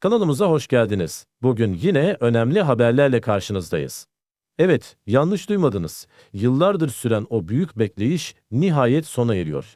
Kanalımıza hoş geldiniz. Bugün yine önemli haberlerle karşınızdayız. Evet, yanlış duymadınız. Yıllardır süren o büyük bekleyiş nihayet sona eriyor.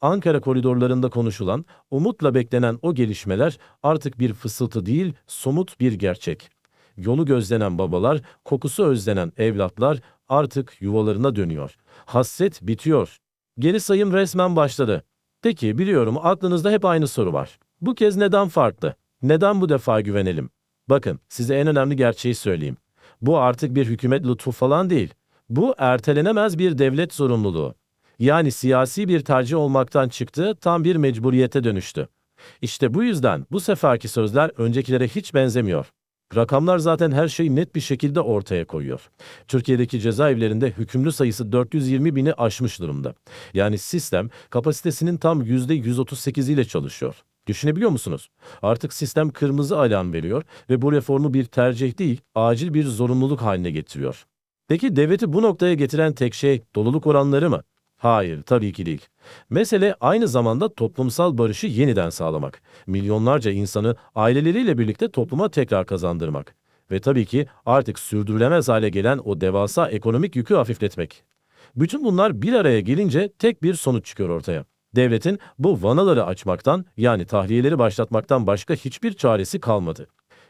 Ankara koridorlarında konuşulan, umutla beklenen o gelişmeler artık bir fısıltı değil, somut bir gerçek. Yolu gözlenen babalar, kokusu özlenen evlatlar artık yuvalarına dönüyor. Hasret bitiyor. Geri sayım resmen başladı. Peki biliyorum aklınızda hep aynı soru var. Bu kez neden farklı? Neden bu defa güvenelim? Bakın size en önemli gerçeği söyleyeyim. Bu artık bir hükümet lütfu falan değil. Bu ertelenemez bir devlet zorunluluğu. Yani siyasi bir tercih olmaktan çıktı, tam bir mecburiyete dönüştü. İşte bu yüzden bu seferki sözler öncekilere hiç benzemiyor. Rakamlar zaten her şeyi net bir şekilde ortaya koyuyor. Türkiye'deki cezaevlerinde hükümlü sayısı 420 bini aşmış durumda. Yani sistem kapasitesinin tam %138 ile çalışıyor. Düşünebiliyor musunuz? Artık sistem kırmızı alarm veriyor ve bu reformu bir tercih değil, acil bir zorunluluk haline getiriyor. Peki devleti bu noktaya getiren tek şey doluluk oranları mı? Hayır, tabii ki değil. Mesele aynı zamanda toplumsal barışı yeniden sağlamak. Milyonlarca insanı aileleriyle birlikte topluma tekrar kazandırmak. Ve tabii ki artık sürdürülemez hale gelen o devasa ekonomik yükü hafifletmek. Bütün bunlar bir araya gelince tek bir sonuç çıkıyor ortaya. Devletin bu vanaları açmaktan yani tahliyeleri başlatmaktan başka hiçbir çaresi kalmadı.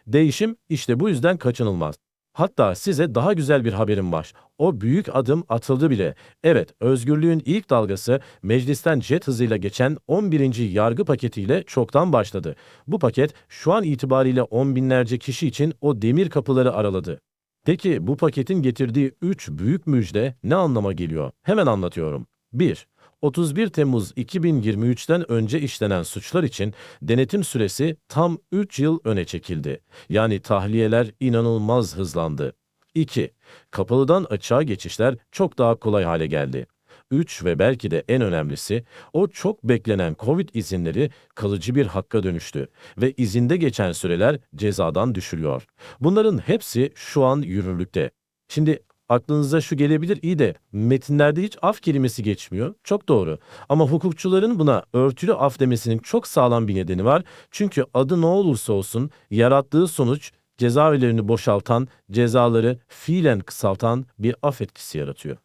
Değişim işte bu yüzden kaçınılmaz. Hatta size daha güzel bir haberim var. O büyük adım atıldı bile. Evet, özgürlüğün ilk dalgası meclisten jet hızıyla geçen 11. yargı paketiyle çoktan başladı. Bu paket şu an itibariyle on binlerce kişi için o demir kapıları araladı. Peki bu paketin getirdiği 3 büyük müjde ne anlama geliyor? Hemen anlatıyorum. 1. 31 Temmuz 2023'ten önce işlenen suçlar için denetim süresi tam 3 yıl öne çekildi. Yani tahliyeler inanılmaz hızlandı. 2. Kapalıdan açığa geçişler çok daha kolay hale geldi. 3 ve belki de en önemlisi o çok beklenen Covid izinleri kalıcı bir hakka dönüştü ve izinde geçen süreler cezadan düşülüyor. Bunların hepsi şu an yürürlükte. Şimdi Aklınıza şu gelebilir iyi de metinlerde hiç af kelimesi geçmiyor. Çok doğru. Ama hukukçuların buna örtülü af demesinin çok sağlam bir nedeni var. Çünkü adı ne olursa olsun yarattığı sonuç cezaevlerini boşaltan, cezaları fiilen kısaltan bir af etkisi yaratıyor.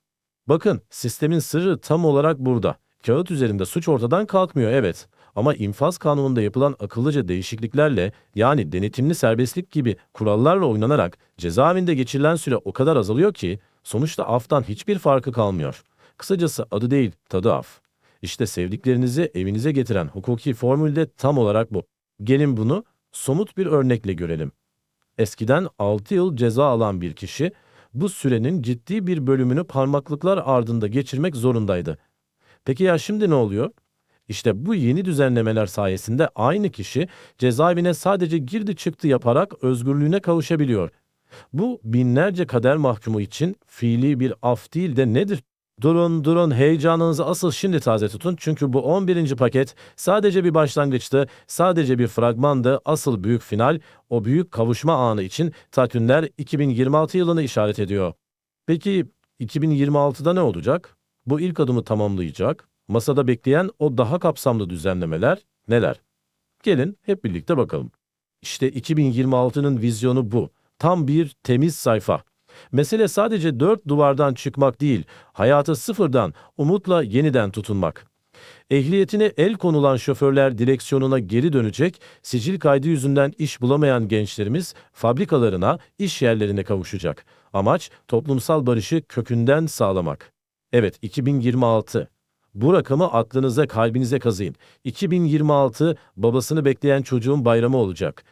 Bakın sistemin sırrı tam olarak burada. Kağıt üzerinde suç ortadan kalkmıyor evet. Ama infaz kanununda yapılan akıllıca değişikliklerle yani denetimli serbestlik gibi kurallarla oynanarak cezaevinde geçirilen süre o kadar azalıyor ki sonuçta aftan hiçbir farkı kalmıyor. Kısacası adı değil tadı af. İşte sevdiklerinizi evinize getiren hukuki formül de tam olarak bu. Gelin bunu somut bir örnekle görelim. Eskiden 6 yıl ceza alan bir kişi bu sürenin ciddi bir bölümünü parmaklıklar ardında geçirmek zorundaydı. Peki ya şimdi ne oluyor? İşte bu yeni düzenlemeler sayesinde aynı kişi cezaevine sadece girdi çıktı yaparak özgürlüğüne kavuşabiliyor. Bu binlerce kader mahkumu için fiili bir af değil de nedir? Durun durun heyecanınızı asıl şimdi taze tutun çünkü bu 11. paket sadece bir başlangıçtı, sadece bir fragmandı, asıl büyük final o büyük kavuşma anı için takvimler 2026 yılını işaret ediyor. Peki 2026'da ne olacak? Bu ilk adımı tamamlayacak, Masada bekleyen o daha kapsamlı düzenlemeler neler? Gelin hep birlikte bakalım. İşte 2026'nın vizyonu bu. Tam bir temiz sayfa. Mesele sadece dört duvardan çıkmak değil, hayatı sıfırdan, umutla yeniden tutunmak. Ehliyetine el konulan şoförler direksiyonuna geri dönecek, sicil kaydı yüzünden iş bulamayan gençlerimiz fabrikalarına, iş yerlerine kavuşacak. Amaç toplumsal barışı kökünden sağlamak. Evet 2026 bu rakamı aklınıza, kalbinize kazıyın. 2026 babasını bekleyen çocuğun bayramı olacak.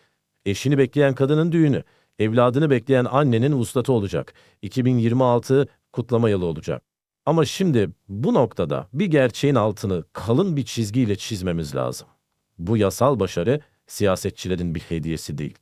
Eşini bekleyen kadının düğünü, evladını bekleyen annenin vuslatı olacak. 2026 kutlama yılı olacak. Ama şimdi bu noktada bir gerçeğin altını kalın bir çizgiyle çizmemiz lazım. Bu yasal başarı siyasetçilerin bir hediyesi değil.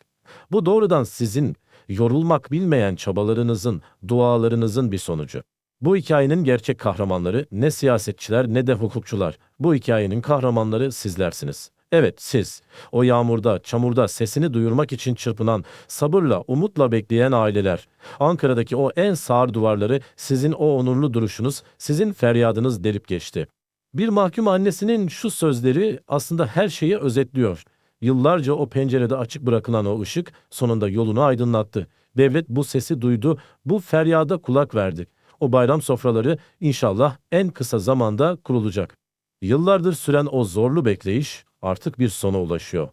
Bu doğrudan sizin yorulmak bilmeyen çabalarınızın, dualarınızın bir sonucu. Bu hikayenin gerçek kahramanları ne siyasetçiler ne de hukukçular. Bu hikayenin kahramanları sizlersiniz. Evet siz, o yağmurda, çamurda sesini duyurmak için çırpınan, sabırla, umutla bekleyen aileler. Ankara'daki o en sağır duvarları sizin o onurlu duruşunuz, sizin feryadınız delip geçti. Bir mahkum annesinin şu sözleri aslında her şeyi özetliyor. Yıllarca o pencerede açık bırakılan o ışık sonunda yolunu aydınlattı. Devlet bu sesi duydu, bu feryada kulak verdi. O bayram sofraları inşallah en kısa zamanda kurulacak. Yıllardır süren o zorlu bekleyiş artık bir sona ulaşıyor.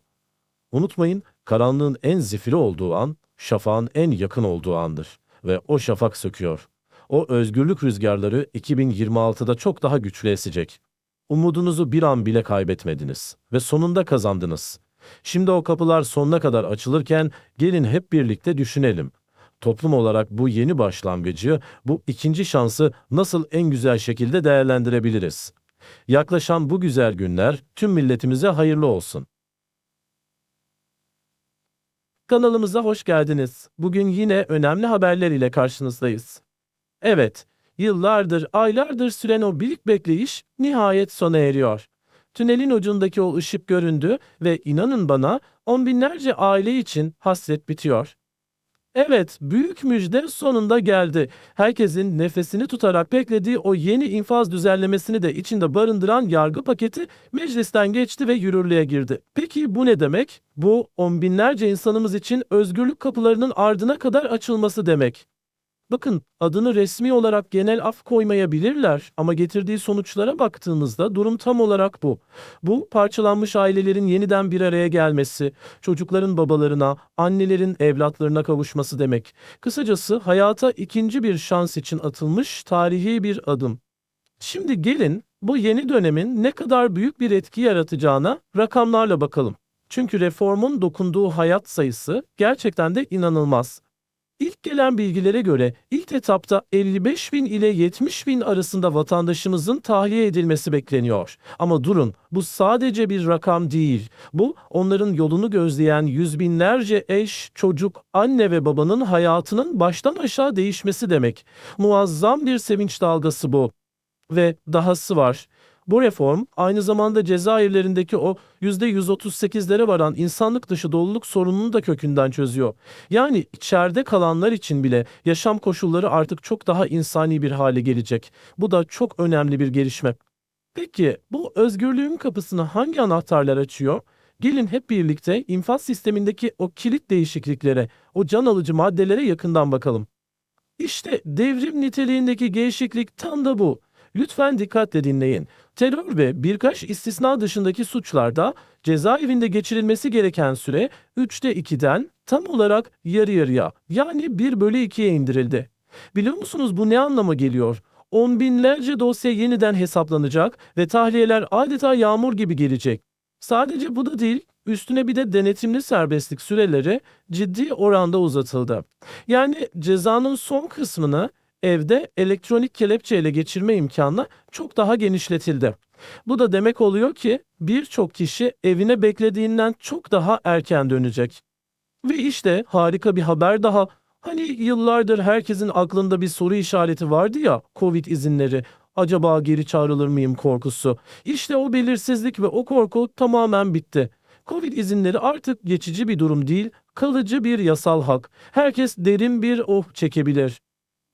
Unutmayın, karanlığın en zifiri olduğu an, şafağın en yakın olduğu andır. Ve o şafak söküyor. O özgürlük rüzgarları 2026'da çok daha güçlü esecek. Umudunuzu bir an bile kaybetmediniz ve sonunda kazandınız. Şimdi o kapılar sonuna kadar açılırken gelin hep birlikte düşünelim. Toplum olarak bu yeni başlangıcı, bu ikinci şansı nasıl en güzel şekilde değerlendirebiliriz? Yaklaşan bu güzel günler tüm milletimize hayırlı olsun. Kanalımıza hoş geldiniz. Bugün yine önemli haberler ile karşınızdayız. Evet, yıllardır, aylardır süren o büyük bekleyiş nihayet sona eriyor. Tünelin ucundaki o ışık göründü ve inanın bana on binlerce aile için hasret bitiyor. Evet, büyük müjde sonunda geldi. Herkesin nefesini tutarak beklediği o yeni infaz düzenlemesini de içinde barındıran yargı paketi meclisten geçti ve yürürlüğe girdi. Peki bu ne demek? Bu on binlerce insanımız için özgürlük kapılarının ardına kadar açılması demek. Bakın adını resmi olarak genel af koymayabilirler ama getirdiği sonuçlara baktığımızda durum tam olarak bu. Bu parçalanmış ailelerin yeniden bir araya gelmesi, çocukların babalarına, annelerin evlatlarına kavuşması demek. Kısacası hayata ikinci bir şans için atılmış tarihi bir adım. Şimdi gelin bu yeni dönemin ne kadar büyük bir etki yaratacağına rakamlarla bakalım. Çünkü reformun dokunduğu hayat sayısı gerçekten de inanılmaz. İlk gelen bilgilere göre ilk etapta 55 bin ile 70 bin arasında vatandaşımızın tahliye edilmesi bekleniyor. Ama durun bu sadece bir rakam değil. Bu onların yolunu gözleyen yüz binlerce eş, çocuk, anne ve babanın hayatının baştan aşağı değişmesi demek. Muazzam bir sevinç dalgası bu. Ve dahası var. Bu reform aynı zamanda cezaevlerindeki o %138'lere varan insanlık dışı doluluk sorununu da kökünden çözüyor. Yani içeride kalanlar için bile yaşam koşulları artık çok daha insani bir hale gelecek. Bu da çok önemli bir gelişme. Peki bu özgürlüğün kapısını hangi anahtarlar açıyor? Gelin hep birlikte infaz sistemindeki o kilit değişikliklere, o can alıcı maddelere yakından bakalım. İşte devrim niteliğindeki değişiklik tam da bu. Lütfen dikkatle dinleyin. Terör ve birkaç istisna dışındaki suçlarda cezaevinde geçirilmesi gereken süre 3'te 2'den tam olarak yarı yarıya yani 1 bölü 2'ye indirildi. Biliyor musunuz bu ne anlama geliyor? On binlerce dosya yeniden hesaplanacak ve tahliyeler adeta yağmur gibi gelecek. Sadece bu da değil, üstüne bir de denetimli serbestlik süreleri ciddi oranda uzatıldı. Yani cezanın son kısmını evde elektronik kelepçeyle geçirme imkanı çok daha genişletildi. Bu da demek oluyor ki birçok kişi evine beklediğinden çok daha erken dönecek. Ve işte harika bir haber daha. Hani yıllardır herkesin aklında bir soru işareti vardı ya Covid izinleri. Acaba geri çağrılır mıyım korkusu. İşte o belirsizlik ve o korku tamamen bitti. Covid izinleri artık geçici bir durum değil, kalıcı bir yasal hak. Herkes derin bir oh çekebilir.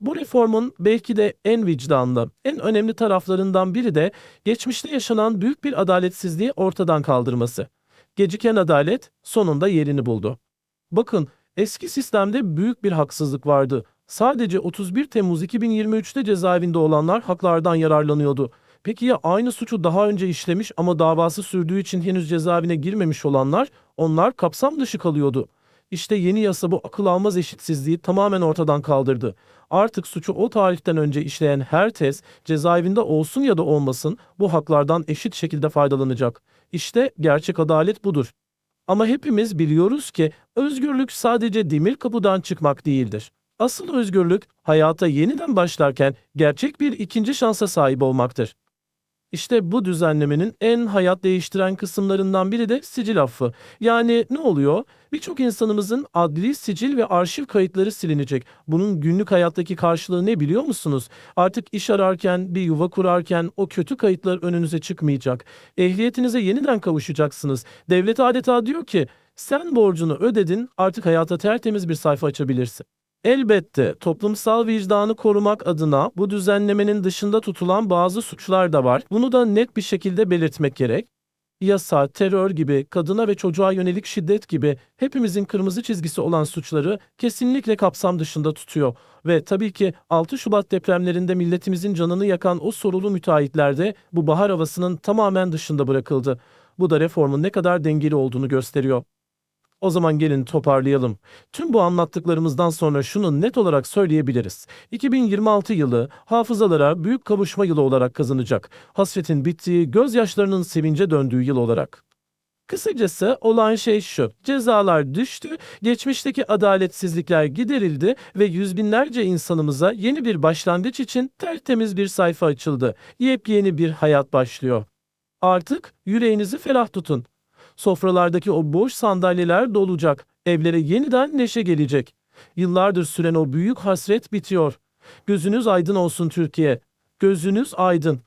Bu reformun belki de en vicdanlı, en önemli taraflarından biri de geçmişte yaşanan büyük bir adaletsizliği ortadan kaldırması. Geciken adalet sonunda yerini buldu. Bakın, eski sistemde büyük bir haksızlık vardı. Sadece 31 Temmuz 2023'te cezaevinde olanlar haklardan yararlanıyordu. Peki ya aynı suçu daha önce işlemiş ama davası sürdüğü için henüz cezaevine girmemiş olanlar, onlar kapsam dışı kalıyordu. İşte yeni yasa bu akıl almaz eşitsizliği tamamen ortadan kaldırdı. Artık suçu o tarihten önce işleyen her tez cezaevinde olsun ya da olmasın bu haklardan eşit şekilde faydalanacak. İşte gerçek adalet budur. Ama hepimiz biliyoruz ki özgürlük sadece demir kapıdan çıkmak değildir. Asıl özgürlük hayata yeniden başlarken gerçek bir ikinci şansa sahip olmaktır. İşte bu düzenlemenin en hayat değiştiren kısımlarından biri de sicil affı. Yani ne oluyor? Birçok insanımızın adli sicil ve arşiv kayıtları silinecek. Bunun günlük hayattaki karşılığı ne biliyor musunuz? Artık iş ararken, bir yuva kurarken o kötü kayıtlar önünüze çıkmayacak. Ehliyetinize yeniden kavuşacaksınız. Devlet adeta diyor ki, sen borcunu ödedin, artık hayata tertemiz bir sayfa açabilirsin. Elbette toplumsal vicdanı korumak adına bu düzenlemenin dışında tutulan bazı suçlar da var. Bunu da net bir şekilde belirtmek gerek. Yasa, terör gibi, kadına ve çocuğa yönelik şiddet gibi hepimizin kırmızı çizgisi olan suçları kesinlikle kapsam dışında tutuyor. Ve tabii ki 6 Şubat depremlerinde milletimizin canını yakan o sorulu müteahhitler de bu bahar havasının tamamen dışında bırakıldı. Bu da reformun ne kadar dengeli olduğunu gösteriyor. O zaman gelin toparlayalım. Tüm bu anlattıklarımızdan sonra şunu net olarak söyleyebiliriz. 2026 yılı hafızalara büyük kavuşma yılı olarak kazanacak. Hasretin bittiği, gözyaşlarının sevince döndüğü yıl olarak. Kısacası olan şey şu. Cezalar düştü, geçmişteki adaletsizlikler giderildi ve yüz binlerce insanımıza yeni bir başlangıç için tertemiz bir sayfa açıldı. Yepyeni bir hayat başlıyor. Artık yüreğinizi ferah tutun. Sofralardaki o boş sandalyeler dolacak. Evlere yeniden neşe gelecek. Yıllardır süren o büyük hasret bitiyor. Gözünüz aydın olsun Türkiye. Gözünüz aydın.